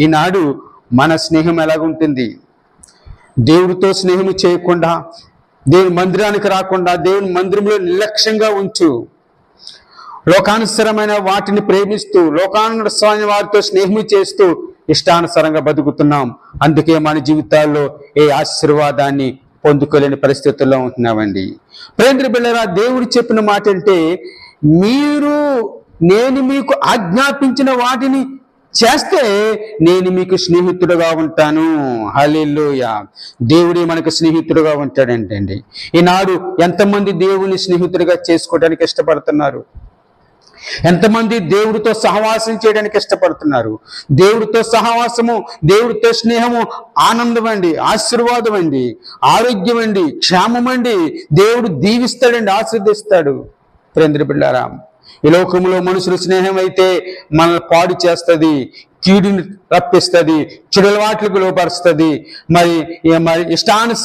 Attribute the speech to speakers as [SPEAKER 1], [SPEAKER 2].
[SPEAKER 1] ఈనాడు మన స్నేహం ఎలాగుంటుంది? దేవుడితో స్నేహం చేయకుండా దేవుని మందిరానికి రాకుండా దేవుని మందిరంలో నిర్లక్ష్యంగా ఉంచు. లోకానుసరమైన వాటిని ప్రేమిస్తూ లోకానుసరమైన వారితో స్నేహం చేస్తూ ఇష్టానుసారంగా బతుకుతున్నాం. అందుకే మన జీవితాల్లో ఏ ఆశీర్వాదాన్ని పొందుకోలేని పరిస్థితుల్లో ఉంటున్నామండి. ప్రేంద్ర బిళ్ళరా దేవుడు చెప్పిన మాట అంటే మీరు నేను మీకు ఆజ్ఞాపించిన వాటిని చేస్తే నేను మీకు స్నేహితుడుగా ఉంటాను. హల్లెలూయా. దేవుడే మనకు స్నేహితుడుగా ఉంటాడంటండి. ఈనాడు ఎంతమంది దేవుని స్నేహితుడిగా చేసుకోవడానికి ఇష్టపడుతున్నారు? ఎంతమంది దేవుడితో సహవాసం చేయడానికి ఇష్టపడుతున్నారు? దేవుడితో సహవాసము దేవుడితో స్నేహము ఆనందం అండి ఆశీర్వాదం అండి ఆరోగ్యం అండి క్షేమం అండి దేవుడు దీవిస్తాడండి ఆశీర్దిస్తాడు ప్రేంద్ర బిళ్ళారాం ఈ లోకంలో మనుషుల స్నేహం అయితే మనల్ని పాడు చేస్తుంది కీడుని రప్పిస్తుంది చెడులవాట్లకు లోపరుస్తుంది మరి మరి ఇష్టాను